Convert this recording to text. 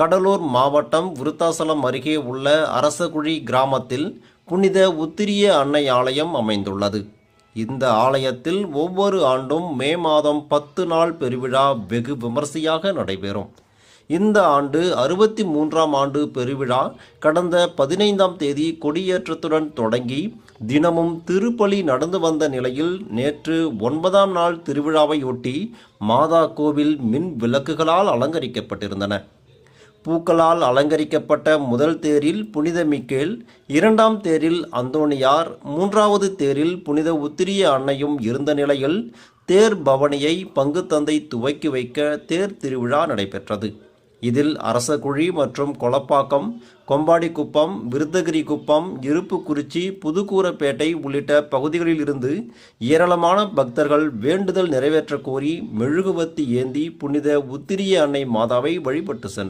கடலூர் மாவட்டம் விருத்தாசலம் அருகே உள்ள அரசகுழி கிராமத்தில் புனித உத்திரிய அன்னை ஆலயம் அமைந்துள்ளது. இந்த ஆலயத்தில் ஒவ்வொரு ஆண்டும் மே மாதம் பத்து நாள் பெருவிழா வெகு விமர்சையாக நடைபெறும். இந்த ஆண்டு அறுபத்தி மூன்றாம் ஆண்டு பெருவிழா கடந்த பதினைந்தாம் தேதி கொடியேற்றத்துடன் தொடங்கி தினமும் திருப்பலி நடந்து வந்த நிலையில் நேற்று ஒன்பதாம் நாள் திருவிழாவையொட்டி மாதா கோவில் மின் விளக்குகளால் அலங்கரிக்கப்பட்டிருந்தன. பூக்களால் அலங்கரிக்கப்பட்ட முதல் தேரில் புனித மிக்கேல் இரண்டாம் தேரில் அந்தோணியார் மூன்றாவது தேரில் புனித உத்திரிய அன்னையும் இருந்த நிலையில் தேர் பவனியை பங்கு தந்தை துவக்கி வைக்க தேர் திருவிழா நடைபெற்றது. இதில் அரசகுழி மற்றும் கொளப்பாக்கம் கொம்பாடிக்குப்பம் விருத்தகிரி குப்பம் இருப்புக்குறிச்சி புதுக்கூரப்பேட்டை உள்ளிட்ட பகுதிகளில் இருந்து ஏராளமான பக்தர்கள் வேண்டுதல் நிறைவேற்ற கோரி மெழுகுவத்தி ஏந்தி புனித உத்திரிய அன்னை மாதாவை வழிபட்டு சென்றனர்.